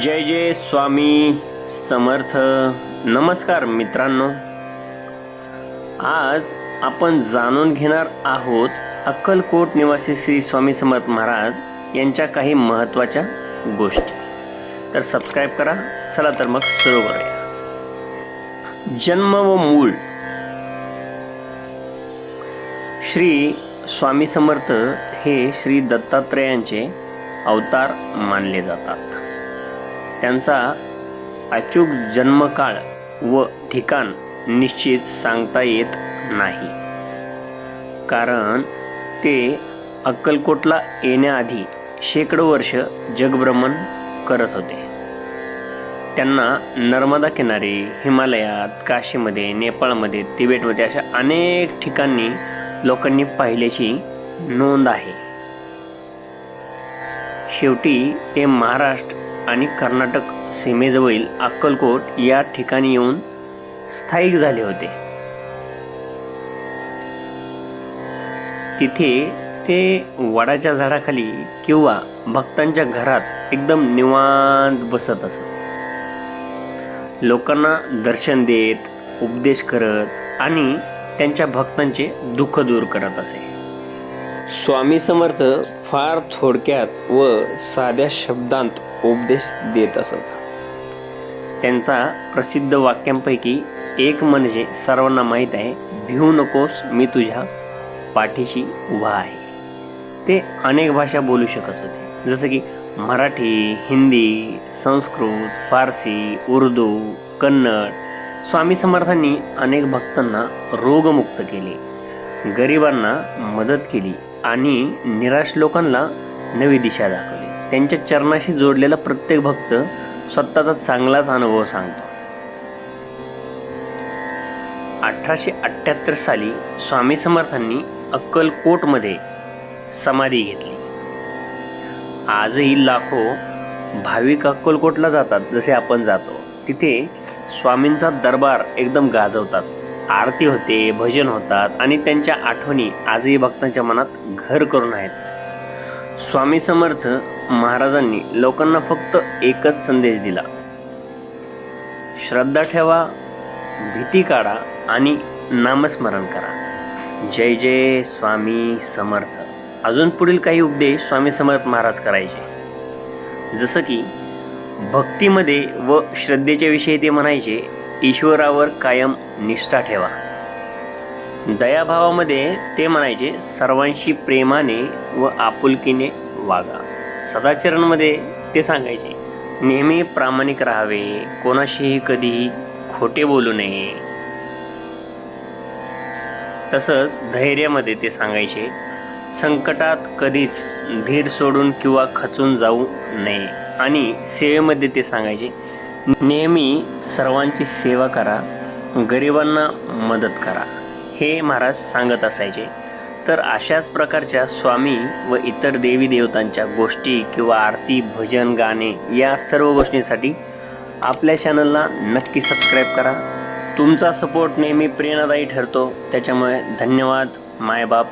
जय जय स्वामी समर्थ. नमस्कार मित्रांनो. आज आपण जाणून घेणार आहोत अक्कलकोट निवासी श्री स्वामी समर्थ महाराज यांच्या काही महत्त्वाच्या गोष्टी. तर सबस्क्राईब करा चला तर मग सुरू करूया. जन्म व मूळ. श्री स्वामी समर्थ हे श्री दत्तात्रेयांचे अवतार मानले जातात. त्यांचा अचूक जन्मकाळ व ठिकाण निश्चित सांगता येत नाही. कारण ते अक्कलकोटला येण्याआधी शेकडो वर्ष जगभ्रमण करत होते. त्यांना नर्मदा किनारी हिमालयात काशीमध्ये नेपाळमध्ये तिबेटमध्ये अशा अनेक ठिकाणी लोकांनी पाहिल्याची नोंद आहे. शेवटी ते महाराष्ट्र आणि कर्नाटक सीमेजवळील अक्कलकोट या ठिकाणी येऊन स्थायिक झाले होते. तिथे ते वडाच्या झाडाखाली किंवा भक्तांच्या घरात एकदम निवांत बसत असत. लोकांना दर्शन देत उपदेश करत आणि त्यांच्या भक्तांचे दुःख दूर करत असे. स्वामी समर्थ फार थोडक्यात व साध्या शब्दांत उपदेश देत असत. त्यांचा प्रसिद्ध वाक्यांपैकी एक म्हणजे सर्वांना माहीत आहे भिवू नकोस मी तुझ्या पाठीशी उभा आहे. ते अनेक भाषा बोलू शकत होते. जसं की मराठी हिंदी संस्कृत फारसी उर्दू कन्नड. स्वामी समर्थांनी अनेक भक्तांना रोगमुक्त केले. गरिबांना मदत केली आणि निराश लोकांना नवी दिशा दाखवली. त्यांच्या चरणाशी जोडलेला प्रत्येक भक्त स्वतःचा चांगलाच अनुभव सांगतो. अठराशे अठ्ठ्याहत्तर साली स्वामी समर्थांनी अक्कलकोटमध्ये समाधी घेतली. आजही लाखो भाविक अक्कलकोटला जातात जसे आपण जातो. तिथे स्वामींचा दरबार एकदम गाजवतात. आरती होते भजन होतात आणि त्यांच्या आठवणी आजही भक्तांच्या मनात घर करून आहेत. स्वामी समर्थ महाराजांनी लोकांना फक्त एकच संदेश दिला. श्रद्धा ठेवा भीती काढा आणि नामस्मरण करा. जय जय स्वामी समर्थ. अजून पुढील काही उपदेश स्वामी समर्थ महाराज करायचे. जसं की भक्तीमध्ये व श्रद्धेच्या विषयी ते म्हणायचे ईश्वरावर कायम निष्ठा ठेवा. दयाभावामध्ये ते म्हणायचे सर्वांशी प्रेमाने व आपुलकीने वागा. सदाचरणमध्ये ते सांगायचे नेहमी प्रामाणिक राहावे कोणाशीही कधीही खोटे बोलू नये. तसंच धैर्यामध्ये ते सांगायचे संकटात कधीच धीर सोडून किंवा खचून जाऊ नये. आणि सेवेमध्ये ते सांगायचे नेहमी सर्वांची सेवा करा गरिबांना मदत करा. हे महाराज सांगत असायचे. तर अशाच प्रकारच्या स्वामी व इतर देवी देवतांच्या गोष्टी किंवा आरती भजन गाणे या सर्व गोष्टींसाठी आपल्या चॅनलला नक्की सबस्क्राईब करा. तुमचा सपोर्ट नेहमी प्रेरणादायी ठरतो. त्याच्यामुळे धन्यवाद. मायबाप.